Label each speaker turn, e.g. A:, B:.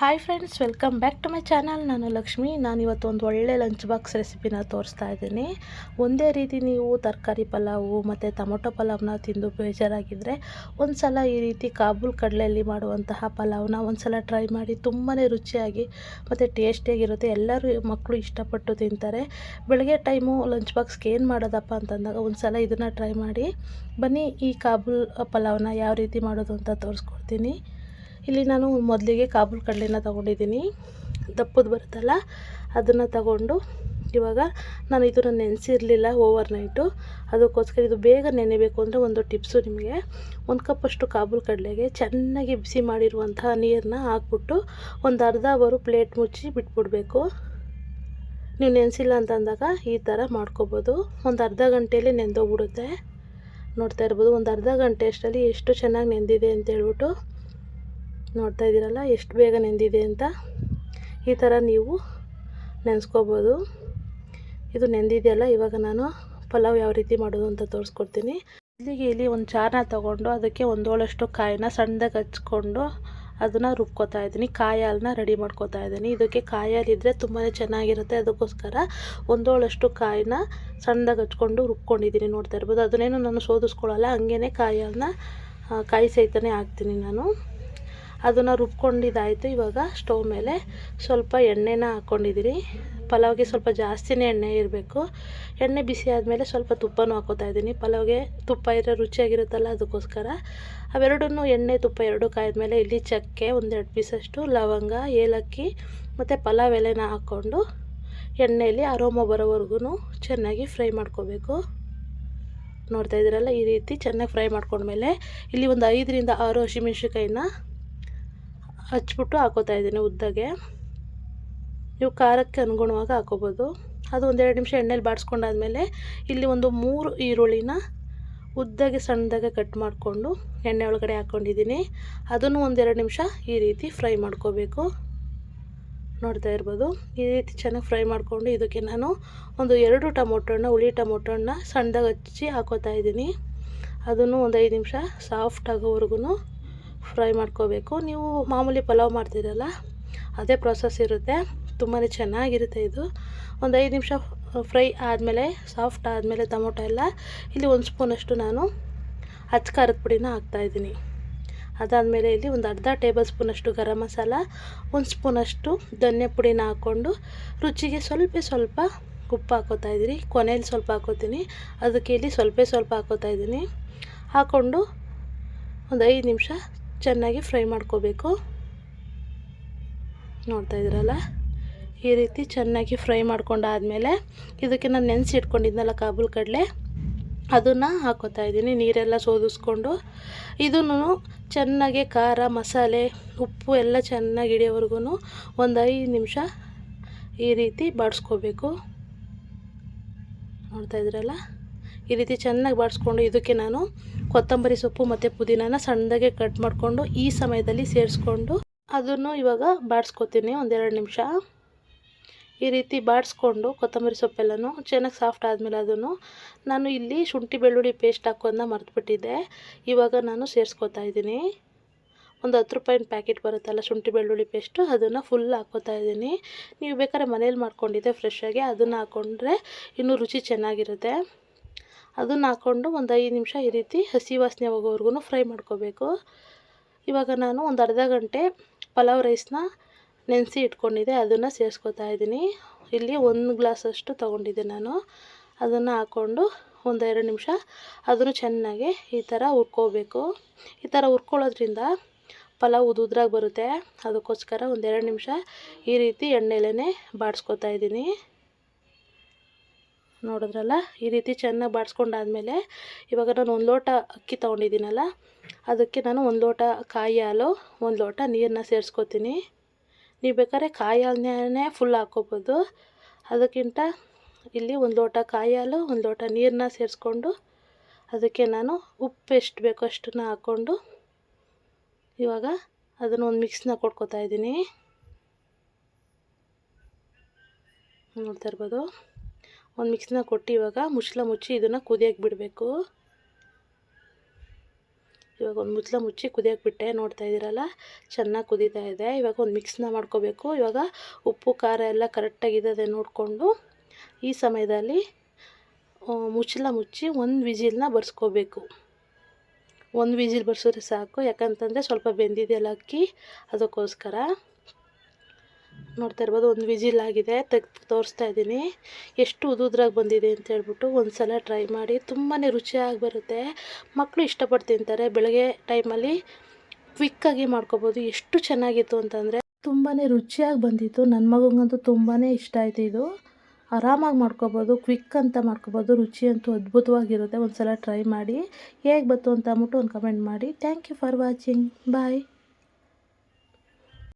A: Hi friends welcome back to my channel ನಾನು ಲಕ್ಷ್ಮಿ. ನಾನು ಇವತ್ತು ಒಂದು ಒಳ್ಳೆ ಲಂಚ್ ಬಾಕ್ಸ್ ರೆಸಿಪಿನ ತೋರಿಸ್ತಾ ಇದ್ದೀನಿ. ಒಂದೇ ರೀತಿ ನೀವು ತರಕಾರಿ ಪಲಾವು ಮತ್ತು ಟೊಮೊಟೊ ಪಲಾವ್ನ ತಿಂದು ಬೇಜಾರಾಗಿದ್ದರೆ ಒಂದು ಸಲ ಈ ರೀತಿ ಕಾಬೂಲ್ ಕಡಲೆಯಲ್ಲಿ ಮಾಡುವಂತಹ ಪಲಾವ್ನ ಒಂದು ಸಲ ಟ್ರೈ ಮಾಡಿ ತುಂಬಾ ರುಚಿಯಾಗಿ ಮತ್ತು ಟೇಸ್ಟಿಯಾಗಿರುತ್ತೆ ಎಲ್ಲರೂ ಮಕ್ಕಳು ಇಷ್ಟಪಟ್ಟು ತಿಂತಾರೆ. ಬೆಳಗ್ಗೆ ಟೈಮು ಲಂಚ್ ಬಾಕ್ಸ್ಗೆ ಏನು ಮಾಡೋದಪ್ಪ ಅಂತಂದಾಗ ಒಂದು ಸಲ ಇದನ್ನು ಟ್ರೈ ಮಾಡಿ. ಬನ್ನಿ ಈ ಕಾಬೂಲ್ ಪಲಾವ್ನ ಯಾವ ರೀತಿ ಮಾಡೋದು ಅಂತ ತೋರಿಸ್ಕೊಡ್ತೀನಿ. ಇಲ್ಲಿ ನಾನು ಮೊದಲಿಗೆ ಕಾಬೂಲ್ ಕಡಲೆನ ತೊಗೊಂಡಿದ್ದೀನಿ. ದಪ್ಪದು ಬರುತ್ತಲ್ಲ, ಅದನ್ನು ತಗೊಂಡು ಇವಾಗ ನಾನು ಇದನ್ನು ನೆನೆಸಿರಲಿಲ್ಲ ಓವರ್ ನೈಟು ಅದಕ್ಕೋಸ್ಕರ ಇದು ಬೇಗ ನೆನೆಬೇಕು ಅಂದರೆ ಒಂದು ಟಿಪ್ಸು ನಿಮಗೆ. ಒಂದು ಕಪ್ಪಷ್ಟು ಕಾಬೂಲ್ ಕಡಲೆಗೆ ಚೆನ್ನಾಗಿ ಬಿಸಿ ಮಾಡಿರುವಂತಹ ನೀರನ್ನ ಹಾಕ್ಬಿಟ್ಟು ಒಂದು ಅರ್ಧ ಅವರು ಪ್ಲೇಟ್ ಮುಚ್ಚಿ ಬಿಟ್ಬಿಡಬೇಕು. ನೀವು ನೆನೆಸಿಲ್ಲ ಅಂತಂದಾಗ ಈ ಥರ ಮಾಡ್ಕೋಬೋದು. ಒಂದು ಅರ್ಧ ಗಂಟೆಯಲ್ಲಿ ನೆಂದೋಗ್ಬಿಡುತ್ತೆ. ನೋಡ್ತಾ ಇರ್ಬೋದು, ಒಂದು ಅರ್ಧ ಗಂಟೆ ಅಷ್ಟರಲ್ಲಿ ಎಷ್ಟು ಚೆನ್ನಾಗಿ ನೆಂದಿದೆ ಅಂತ ಹೇಳ್ಬಿಟ್ಟು ನೋಡ್ತಾ ಇದ್ದೀರಲ್ಲ, ಎಷ್ಟು ಬೇಗ ನೆಂದಿದೆ ಅಂತ. ಈ ಥರ ನೀವು ನೆನೆಸ್ಕೋಬೋದು. ಇದು ನೆಂದಿದೆಯಲ್ಲ ಇವಾಗ ನಾನು ಪಲಾವ್ ಯಾವ ರೀತಿ ಮಾಡೋದು ಅಂತ ತೋರಿಸ್ಕೊಡ್ತೀನಿ. ಇಲ್ಲಿಗೆ ಇಲ್ಲಿ ಒಂದು ಚಾರನ್ನ ತೊಗೊಂಡು ಅದಕ್ಕೆ ಒಂದೋಳಷ್ಟು ಕಾಯಿನ ಸಣ್ಣದಾಗಿ ಹಚ್ಕೊಂಡು ಅದನ್ನು ರುಬ್ಕೋತಾ ಇದ್ದೀನಿ. ಕಾಯಿ ಹಾಲನ್ನ ರೆಡಿ ಮಾಡ್ಕೋತಾ ಇದ್ದೀನಿ. ಇದಕ್ಕೆ ಕಾಯಿ ತುಂಬಾ ಚೆನ್ನಾಗಿರುತ್ತೆ. ಅದಕ್ಕೋಸ್ಕರ ಒಂದೋಳಷ್ಟು ಕಾಯಿನ ಸಣ್ಣದಾಗಿ ಹಚ್ಕೊಂಡು ರುಬ್ಕೊಂಡಿದ್ದೀನಿ ನೋಡ್ತಾ ಇರ್ಬೋದು. ಅದನ್ನೇನು ನಾನು ಸೋದಿಸ್ಕೊಳ್ಳಲ್ಲ ಹಂಗೇ ಕಾಯಿ ಹಾಲನ್ನ ಕಾಯಿ ಸಹಿತನೇ ಹಾಕ್ತೀನಿ ನಾನು. ಅದನ್ನು ರುಬ್ಕೊಂಡಿದ್ದಾಯಿತು. ಇವಾಗ ಸ್ಟವ್ ಮೇಲೆ ಸ್ವಲ್ಪ ಎಣ್ಣೆನ ಹಾಕ್ಕೊಂಡಿದ್ದೀನಿ ಪಲಾವ್ಗೆ ಸ್ವಲ್ಪ ಜಾಸ್ತಿನೇ ಎಣ್ಣೆ ಇರಬೇಕು. ಎಣ್ಣೆ ಬಿಸಿ ಆದಮೇಲೆ ಸ್ವಲ್ಪ ತುಪ್ಪನೂ ಹಾಕೋತಾ ಇದ್ದೀನಿ. ಪಲಾವ್ಗೆ ತುಪ್ಪ ಇರೋ ರುಚಿಯಾಗಿರುತ್ತಲ್ಲ ಅದಕ್ಕೋಸ್ಕರ. ಅವೆರಡನ್ನೂ ಎಣ್ಣೆ, ತುಪ್ಪ ಎರಡು ಕಾಯ್ದ್ಮೇಲೆ ಇಲ್ಲಿ ಚಕ್ಕೆ ಒಂದೆರಡು ಪೀಸಷ್ಟು ಲವಂಗ, ಏಲಕ್ಕಿ ಮತ್ತು ಪಲಾವ್ ಎಲೆನ ಹಾಕ್ಕೊಂಡು ಎಣ್ಣೆಯಲ್ಲಿ ಅರೋಮ ಬರೋವರೆಗೂ ಚೆನ್ನಾಗಿ ಫ್ರೈ ಮಾಡ್ಕೋಬೇಕು. ನೋಡ್ತಾ ಇದ್ದೀರಲ್ಲ, ಈ ರೀತಿ ಚೆನ್ನಾಗಿ ಫ್ರೈ ಮಾಡ್ಕೊಂಡ್ಮೇಲೆ ಇಲ್ಲಿ ಒಂದು ಐದರಿಂದ ಆರು ಹಸಿಮೆಣ್ಸಿಕಾಯಿನ ಹಚ್ಬಿಟ್ಟು ಹಾಕೋತಾ ಇದ್ದೀನಿ ಉದ್ದಗೆ. ನೀವು ಖಾರಕ್ಕೆ ಅನುಗುಣವಾಗಿ ಹಾಕೋಬೋದು. ಅದು ಒಂದೆರಡು ನಿಮಿಷ ಎಣ್ಣೆಲಿ ಬಾಡಿಸ್ಕೊಂಡಾದ್ಮೇಲೆ ಇಲ್ಲಿ ಒಂದು ಮೂರು ಈರುಳ್ಳಿನ ಉದ್ದಗೆ ಸಣ್ಣದಾಗೆ ಕಟ್ ಮಾಡಿಕೊಂಡು ಎಣ್ಣೆ ಒಳಗಡೆ ಹಾಕ್ಕೊಂಡಿದ್ದೀನಿ ಅದನ್ನು ಒಂದೆರಡು ನಿಮಿಷ ಈ ರೀತಿ ಫ್ರೈ ಮಾಡ್ಕೋಬೇಕು. ನೋಡ್ತಾ ಇರ್ಬೋದು. ಈ ರೀತಿ ಚೆನ್ನಾಗಿ ಫ್ರೈ ಮಾಡಿಕೊಂಡು ಇದಕ್ಕೆ ನಾನು ಒಂದು ಎರಡು ಟೊಮೊಟೊ ಹಣ್ಣು ಹುಳಿ ಟೊಮೊಟೊನ ಸಣ್ಣದಾಗಿ ಹಚ್ಚಿ ಹಾಕೋತಾ ಇದ್ದೀನಿ. ಅದನ್ನು ಒಂದು ಐದು ನಿಮಿಷ ಸಾಫ್ಟ್ ಆಗೋವರೆಗೂ ಫ್ರೈ ಮಾಡ್ಕೋಬೇಕು. ನೀವು ಮಾಮೂಲಿ ಪಲಾವ್ ಮಾಡ್ತೀರಲ್ಲ, ಅದೇ ಪ್ರೊಸೆಸ್ ಇರುತ್ತೆ. ತುಂಬಾ ಚೆನ್ನಾಗಿರುತ್ತೆ ಇದು. ಒಂದು ಐದು ನಿಮಿಷ ಫ್ರೈ ಆದಮೇಲೆ ಸಾಫ್ಟ್ ಆದಮೇಲೆ ಟೊಮೊಟೊ ಎಲ್ಲ, ಇಲ್ಲಿ ಒಂದು ಸ್ಪೂನಷ್ಟು ನಾನು ಹಚ್ಚ ಖಾರದ ಪುಡಿನ ಹಾಕ್ತಾಯಿದ್ದೀನಿ ಅದಾದಮೇಲೆ ಇಲ್ಲಿ ಒಂದು ಅರ್ಧ ಟೇಬಲ್ ಸ್ಪೂನಷ್ಟು ಗರಂ ಮಸಾಲ, ಒಂದು ಸ್ಪೂನಷ್ಟು ಧನ್ಯ ಪುಡಿನ ಹಾಕ್ಕೊಂಡು ರುಚಿಗೆ ಸ್ವಲ್ಪ ಸ್ವಲ್ಪ ಉಪ್ಪು ಹಾಕೋತಾ ಇದ್ದೀನಿ ಕೊನೆಯಲ್ಲಿ ಸ್ವಲ್ಪ ಹಾಕೋತೀನಿ. ಅದಕ್ಕೆ ಇಲ್ಲಿ ಸ್ವಲ್ಪ ಸ್ವಲ್ಪ ಹಾಕೋತಾ ಇದ್ದೀನಿ. ಹಾಕ್ಕೊಂಡು ಒಂದು ಐದು ನಿಮಿಷ ಚೆನ್ನಾಗಿ ಫ್ರೈ ಮಾಡ್ಕೋಬೇಕು. ನೋಡ್ತಾ ಇದ್ದೀರಲ್ಲ ಈ ರೀತಿ ಚೆನ್ನಾಗಿ ಫ್ರೈ ಮಾಡ್ಕೊಂಡಾದಮೇಲೆ ಇದಕ್ಕೆ ನಾನು ನೆನೆಸಿ ಇಟ್ಕೊಂಡಿದ್ನಲ್ಲ ಕಾಬೂಲ್ ಕಡಲೆ? ಅದನ್ನು ಹಾಕೋತಾ ಇದ್ದೀನಿ, ನೀರೆಲ್ಲ ಸೋದಿಸ್ಕೊಂಡು. ಇದನ್ನು ಚೆನ್ನಾಗಿ ಖಾರ ಮಸಾಲೆ, ಉಪ್ಪು ಎಲ್ಲ ಚೆನ್ನಾಗಿ ಹಿಡಿಯೋವರೆಗೂ ಒಂದು ಐದು ನಿಮಿಷ ಈ ರೀತಿ ಬಾಡಿಸ್ಕೋಬೇಕು. ನೋಡ್ತಾ ಇದ್ದೀರಲ್ಲ ಈ ರೀತಿ ಚೆನ್ನಾಗಿ ಬಾಡಿಸ್ಕೊಂಡು ಇದಕ್ಕೆ ನಾನು ಕೊತ್ತಂಬರಿ ಸೊಪ್ಪು ಮತ್ತು ಪುದೀನಾನ ಸಣ್ಣದಾಗೆ ಕಟ್ ಮಾಡಿಕೊಂಡು ಈ ಸಮಯದಲ್ಲಿ ಸೇರಿಸ್ಕೊಂಡು ಅದನ್ನು ಇವಾಗ ಬಾಡಿಸ್ಕೊತೀನಿ ಒಂದೆರಡು ನಿಮಿಷ. ಈ ರೀತಿ ಬಾಡಿಸ್ಕೊಂಡು ಕೊತ್ತಂಬರಿ ಸೊಪ್ಪೆಲ್ಲನೂ ಚೆನ್ನಾಗಿ ಸಾಫ್ಟ್ ಆದಮೇಲೆ ಅದನ್ನು ನಾನು ಇಲ್ಲಿ ಶುಂಠಿ ಬೆಳ್ಳುಳ್ಳಿ ಪೇಸ್ಟ್ ಹಾಕೋದನ್ನ ಮರ್ತುಬಿಟ್ಟಿದ್ದೆ. ಇವಾಗ ನಾನು ಸೇರಿಸ್ಕೊತಾ ಇದ್ದೀನಿ. ಒಂದು ಹತ್ತು ರೂಪಾಯಿನ ಪ್ಯಾಕೆಟ್ ಬರುತ್ತಲ್ಲ ಶುಂಠಿ ಬೆಳ್ಳುಳ್ಳಿ ಪೇಸ್ಟು ಅದನ್ನು ಫುಲ್ ಹಾಕೋತಾ ಇದ್ದೀನಿ. ನೀವು ಬೇಕಾದ್ರೆ ಮನೇಲಿ ಮಾಡ್ಕೊಂಡಿದ್ದೆ ಫ್ರೆಶ್ಶಾಗಿ ಅದನ್ನು ಹಾಕ್ಕೊಂಡ್ರೆ ಇನ್ನೂ ರುಚಿ ಚೆನ್ನಾಗಿರುತ್ತೆ. ಅದನ್ನು ಹಾಕ್ಕೊಂಡು ಒಂದು ಐದು ನಿಮಿಷ ಈ ರೀತಿ ಹಸಿ ವಾಸನೆ ಹೋಗೋವರೆಗೂ ಫ್ರೈ ಮಾಡ್ಕೋಬೇಕು. ಇವಾಗ ನಾನು ಒಂದು ಅರ್ಧ ಗಂಟೆ ಪಲಾವ್ ರೈಸ್ನ ನೆನೆಸಿ ಇಟ್ಕೊಂಡಿದ್ದೆ, ಅದನ್ನು ಸೇರಿಸ್ಕೊತಾ ಇದ್ದೀನಿ. ಇಲ್ಲಿ ಒಂದು ಗ್ಲಾಸಷ್ಟು ತೊಗೊಂಡಿದ್ದೆ ನಾನು. ಅದನ್ನು ಹಾಕ್ಕೊಂಡು ಒಂದು ಎರಡು ನಿಮಿಷ ಅದನ್ನು ಚೆನ್ನಾಗಿ ಈ ಥರ ಹುರ್ಕೋಬೇಕು. ಈ ಥರ ಹುರ್ಕೊಳ್ಳೋದ್ರಿಂದ ಪಲಾವ್ ಉದುದ್ರಾಗಿ ಬರುತ್ತೆ. ಅದಕ್ಕೋಸ್ಕರ ಒಂದೆರಡು ನಿಮಿಷ ಈ ರೀತಿ ಎಣ್ಣೆಲೇ ಬಾಡಿಸ್ಕೊತಾ ಇದ್ದೀನಿ. ನೋಡಿದ್ರಲ್ಲ? ಈ ರೀತಿ ಚೆನ್ನಾಗಿ ಬಾಡಿಸ್ಕೊಂಡಾದ್ಮೇಲೆ ಇವಾಗ ನಾನು ಒಂದು ಲೋಟ ಅಕ್ಕಿ ತೊಗೊಂಡಿದ್ದೀನಲ್ಲ, ಅದಕ್ಕೆ ನಾನು ಒಂದು ಲೋಟ ಕಾಯಿ ಹಾಲು, ಒಂದು ಲೋಟ ನೀರನ್ನ ಸೇರಿಸ್ಕೋತೀನಿ. ನೀವು ಬೇಕಾದ್ರೆ ಕಾಯಿ ಹಾಲನ್ನೇ ಫುಲ್ ಹಾಕ್ಕೋಬೋದು ಅದಕ್ಕಿಂತ ಇಲ್ಲಿ ಒಂದು ಲೋಟ ಕಾಯಿ ಹಾಲು, ಒಂದು ಲೋಟ ನೀರನ್ನ ಸೇರಿಸ್ಕೊಂಡು ಅದಕ್ಕೆ ನಾನು ಉಪ್ಪು ಎಷ್ಟು ಬೇಕೋ ಅಷ್ಟನ್ನ ಹಾಕ್ಕೊಂಡು ಇವಾಗ ಅದನ್ನು ಒಂದು ಮಿಕ್ಸ್ನ ಕೊಟ್ಕೋತಾ ಇದ್ದೀನಿ. ನೋಡ್ತಾ ಇರ್ಬೋದು? ಒಂದು ಮಿಕ್ಸ್ನ ಕೊಟ್ಟು ಇವಾಗ ಮುಚ್ಚಲ ಮುಚ್ಚಿ ಇದನ್ನು ಕುದಿಯೋಕೆ ಬಿಡಬೇಕು ಇವಾಗ ಒಂದು ಮುಚ್ಚಲ ಮುಚ್ಚಿ ಕುದಿಯೋಕೆ ಬಿಟ್ಟೆ ನೋಡ್ತಾ ಇದ್ದೀರಲ್ಲ? ಚೆನ್ನಾಗಿ ಕುದೀತಾ ಇದೆ. ಇವಾಗ ಒಂದು ಮಿಕ್ಸ್ನ ಮಾಡ್ಕೋಬೇಕು. ಇವಾಗ ಉಪ್ಪು, ಖಾರ ಎಲ್ಲ ಕರೆಕ್ಟಾಗಿದೆ ನೋಡಿಕೊಂಡು ಈ ಸಮಯದಲ್ಲಿ ಮುಚ್ಚಲ ಮುಚ್ಚಿ ಒಂದು ವಿಜಿಲ್ನ ಬರ್ಸ್ಕೋಬೇಕು. ಒಂದು ವಿಜಿಲ್ ಬರ್ಸಿದ್ರೆ ಸಾಕು. ಯಾಕಂತಂದರೆ ಸ್ವಲ್ಪ ಬೆಂದಿದೆಯಲ್ಲ ಅಕ್ಕಿ. ಅದಕ್ಕೋಸ್ಕರ. ನೋಡ್ತಾ ಇರ್ಬೋದು. ಒಂದು ವಿಜಿಲ್ ಆಗಿದೆ, ತೆಗ್ದು ತೋರಿಸ್ತಾ ಇದ್ದೀನಿ. ಎಷ್ಟು ಉದುದ್ರಾಗಿ ಬಂದಿದೆ ಅಂತ ಹೇಳ್ಬಿಟ್ಟು ಒಂದು ಸಲ ಟ್ರೈ ಮಾಡಿ. ತುಂಬಾ ರುಚಿಯಾಗಿ ಬರುತ್ತೆ. ಮಕ್ಕಳು ಇಷ್ಟಪಟ್ಟು ತಿಂತಾರೆ. ಬೆಳಗ್ಗೆ ಟೈಮಲ್ಲಿ ಕ್ವಿಕ್ಕಾಗಿ ಮಾಡ್ಕೊಬೋದು. ಎಷ್ಟು ಚೆನ್ನಾಗಿತ್ತು ಅಂತಂದರೆ ತುಂಬಾ ರುಚಿಯಾಗಿ ಬಂದಿತ್ತು. ನನ್ನ ಮಗಂಗಂತೂ ತುಂಬಾ ಇಷ್ಟ ಆಯಿತು ಇದು. ಆರಾಮಾಗಿ ಮಾಡ್ಕೊಬೋದು. ಕ್ವಿಕ್ ಅಂತ ಮಾಡ್ಕೋಬೋದು. ರುಚಿ ಅಂತೂ ಅದ್ಭುತವಾಗಿರುತ್ತೆ. ಒಂದು ಸಲ ಟ್ರೈ ಮಾಡಿ. ಹೇಗೆ ಬಂತು ಅಂತ ಅಂದ್ಬಿಟ್ಟು ಒಂದು ಕಮೆಂಟ್ ಮಾಡಿ. Thank you for watching. Bye.